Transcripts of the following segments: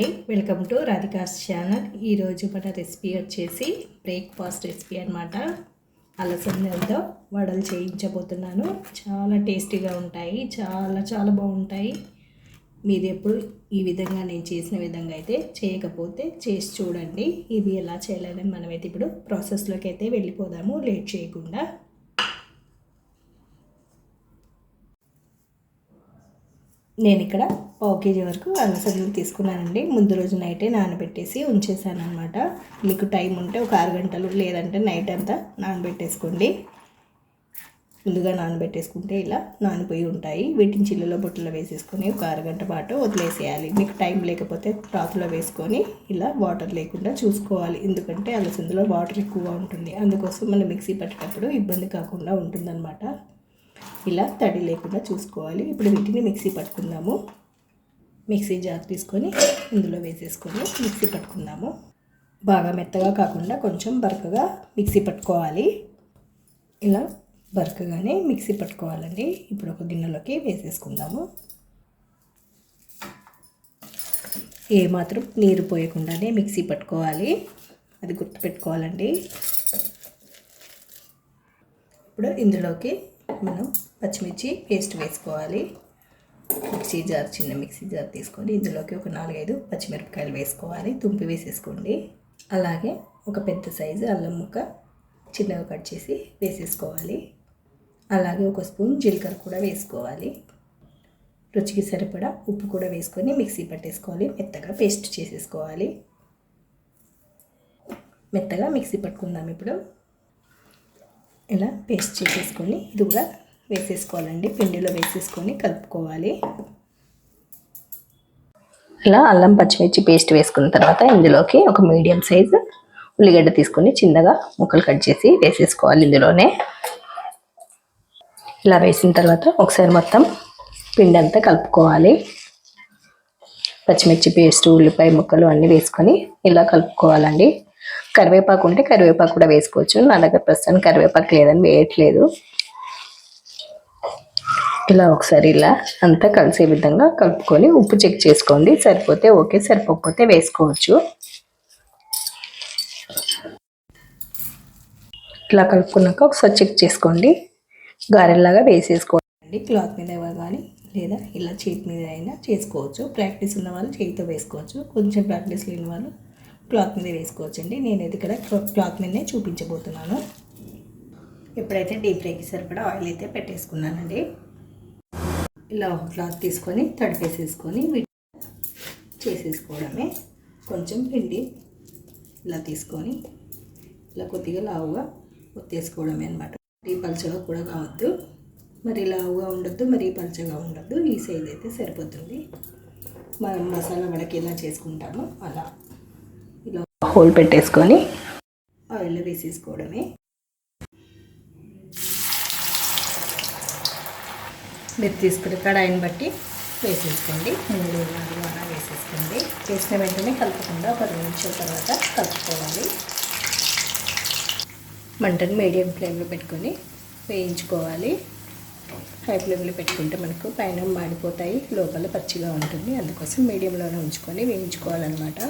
అండి. Welcome to Radhika's channel ఈరోజు మన రెసిపీ వచ్చేసి బ్రేక్ఫాస్ట్ రెసిపీ అనమాట అలసందలతో వడలు చేయించబోతున్నాను. చాలా టేస్టీగా ఉంటాయి. చాలా చాలా బాగుంటాయి. మీరు ఎప్పుడు ఈ విధంగా నేను చేసిన విధంగా అయితే చేయకపోతే చేసి చూడండి. ఇవి ఎలా చేయాలని మనమైతే ఇప్పుడు ప్రాసెస్లోకి అయితే వెళ్ళిపోదాము. లేట్ చేయకుండా. నేను ఇక్కడ పావు కేజీ వరకు అలసందలు తీసుకున్నానండి. ముందు రోజు నైటే నానబెట్టేసి ఉంచేసాను అనమాట మీకు టైం ఉంటే ఒక ఆరు గంటలు లేదంటే నైట్ అంతా నానబెట్టేసుకోండి. ముందుగా నానబెట్టేసుకుంటే ఇలా నానిపోయి ఉంటాయి. వీటిని చిల్లులో బుట్టలో వేసేసుకొని ఒక అరగంట పాటు వదిలేసేయాలి. మీకు టైం లేకపోతే క్లాత్లో వేసుకొని ఇలా వాటర్ లేకుండా చూసుకోవాలి. ఎందుకంటే అలసందులో వాటర్ ఎక్కువగా ఉంటుంది. అందుకోసం మనం మిక్సీ పట్టేటప్పుడు ఇబ్బంది కాకుండా ఉంటుందన్నమాట. ఇలా తడి లేకుండా చూసుకోవాలి. ఇప్పుడు వీటిని మిక్సీ పట్టుకుందాము. మిక్సీ జార్ తీసుకొని ఇందులో వేసేసుకొని మిక్సీ పట్టుకుందాము. బాగా మెత్తగా కాకుండా కొంచెం బరకగా మిక్సీ పట్టుకోవాలి. ఇలా బరకగానే మిక్సీ పట్టుకోవాలండి. ఇప్పుడు ఒక గిన్నెలోకి వేసేసుకుందాము. ఏమాత్రం నీరు పోయకుండానే మిక్సీ పట్టుకోవాలి. అది గుర్తుపెట్టుకోవాలండి. ఇప్పుడు ఇందులోకి మనం పచ్చిమిర్చి పేస్ట్ వేసుకోవాలి. మిక్సీ జార్ చిన్న మిక్సీ జార్ తీసుకొని ఇందులోకి ఒక నాలుగైదు పచ్చిమిరపకాయలు వేసుకోవాలి. తుంపి వేసేసుకోండి. అలాగే ఒక పెద్ద సైజు అల్లం ముక్క చిన్నగా కట్ చేసి వేసేసుకోవాలి. అలాగే ఒక స్పూన్ జీలకర్ర కూడా వేసుకోవాలి. రుచికి సరిపడా ఉప్పు కూడా వేసుకొని మిక్సీ పట్టేసుకోవాలి. మెత్తగా పేస్ట్ చేసేసుకోవాలి. మెత్తగా మిక్సీ పట్టుకుందాం ఇప్పుడు. ఇలా పేస్ట్ చేసేసుకొని ఇది కూడా వేసేసుకోవాలండి. పిండిలో వేసేసుకొని కలుపుకోవాలి. ఇలా అల్లం పచ్చిమిర్చి పేస్ట్ వేసుకున్న తర్వాత ఇందులోకి ఒక మీడియం సైజు ఉల్లిగడ్డ తీసుకొని చిన్నగా ముక్కలు కట్ చేసి వేసేసుకోవాలి ఇందులోనే. ఇలా వేసిన తర్వాత ఒకసారి మొత్తం పిండి అంతా కలుపుకోవాలి. పచ్చిమిర్చి పేస్ట్ ఉల్లిపాయ ముక్కలు అన్నీ వేసుకొని ఇలా కలుపుకోవాలండి. కరివేపాకు ఉంటే కరివేపాకు కూడా వేసుకోవచ్చు. నా దగ్గర ప్రస్తుతానికి కరివేపాకు లేదని వేయట్లేదు. ఇలా ఒకసారి ఇలా అంతా కలిసే విధంగా కలుపుకొని ఉప్పు చెక్ చేసుకోండి. సరిపోతే ఓకే సరిపోకపోతే వేసుకోవచ్చు. ఇలా కలుపుకున్నాక ఒకసారి చెక్ చేసుకోండి. గారెల్లాగా వేసేసుకోండి. క్లాత్ మీద కానీ లేదా ఇలా చేతి మీద అయినా చేసుకోవచ్చు. ప్రాక్టీస్ ఉన్న వాళ్ళు చేతితో వేసుకోవచ్చు. కొంచెం ప్రాక్టీస్ లేని వాళ్ళు క్లాత్ మీద వేసుకోవచ్చండి. నేను ఇక్కడ క్లాత్ మీదనే చూపించబోతున్నాను. ఎప్పుడైతే డీప్ ఫ్రైకి సరిపడా ఆయిల్ అయితే పెట్టేసుకున్నానండి. ఇలా ఒక క్లాత్ తీసుకొని తడిపేసేసుకొని చేసేసుకోవడమే. కొంచెం పిండి ఇలా తీసుకొని ఇలా కొద్దిగా లావుగా ఒత్తేసుకోవడమే అనమాట మరీ పలచగా కూడా కావద్దు. మరి లావుగా ఉండొద్దు మరీ పలచగా ఉండొద్దు. ఈ సైజ్ అయితే సరిపోతుంది. మనం మసాలా వడకి ఎలా చేసుకుంటామో అలా. హోల్ పెట్టేసుకొని ఆయిల్ వేసేసుకోవడమే. మీరు తీసుకునే కడాయిని బట్టి వేసేసుకోండి. మూడు నాలుగు అలా వేసేసుకోండి. వేసిన వెంటనే కలపకుండా ఒక రెండు నిమిషాల తర్వాత కలుపుకోవాలి. మంటను మీడియం ఫ్లేమ్లో పెట్టుకొని వేయించుకోవాలి. హై ఫ్లేమ్లో పెట్టుకుంటే మనకు పైన మాడిపోతాయి లోపల పచ్చిగా ఉంటుంది. అందుకోసం మీడియంలోనే ఉంచుకొని వేయించుకోవాలన్నమాట.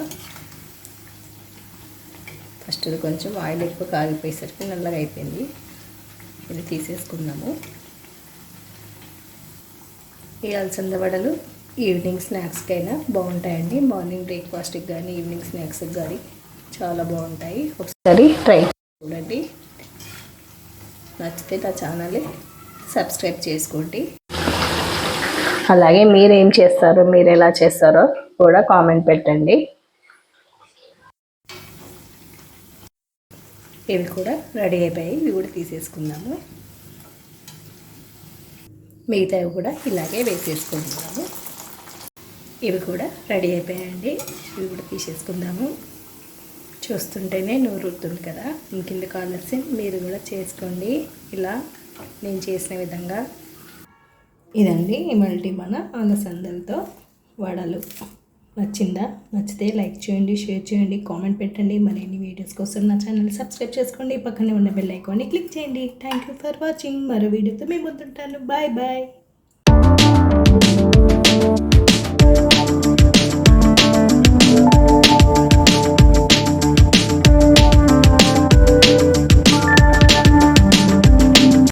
ఫస్ట్ కొంచెం ఆయిల్ ఎక్కువ కాగిపోయేసరికి నల్లగా అయిపోయింది. ఇది తీసేసుకుందాము. ఈ అలసంద వడలు ఈవినింగ్ స్నాక్స్కి అయినా బాగుంటాయండి. మార్నింగ్ బ్రేక్ఫాస్ట్కి కానీ ఈవినింగ్ స్నాక్స్కి కానీ చాలా బాగుంటాయి. ఒకసారి ట్రై చూడండి. నచ్చితే నా ఛానల్ని సబ్స్క్రైబ్ చేసుకోండి. అలాగే మీరు ఏం చేస్తారో మీరు ఎలా చేస్తారో కూడా కామెంట్ పెట్టండి. ఇవి కూడా రెడీ అయిపోయాయి. ఇవి కూడా తీసేసుకుందాము. మిగతావి కూడా ఇలాగే వేసేసుకుంటున్నాము ఇవి కూడా రెడీ అయిపోయాయండి. ఇవి కూడా తీసేసుకుందాము. చూస్తుంటేనే నూరుతుంది కదా. ఇంకింద కావాల్సి మీరు కూడా చేసుకోండి. ఇలా నేను చేసిన విధంగా. ఇదండి మల్టీ మన ఆనసందలతో వడలు. నచ్చిందా? నచ్చితే లైక్ చేయండి షేర్ చేయండి కామెంట్ పెట్టండి. మరిన్ని వీడియోస్ కోసం నా ఛానల్ సబ్స్క్రైబ్ చేసుకోండి. పక్కనే ఉన్న బెల్ ఐకాన్ని క్లిక్ చేయండి. థ్యాంక్ యూ ఫర్ వాచింగ్ మరో వీడియోతో మేము ముందుంటాను బాయ్ బాయ్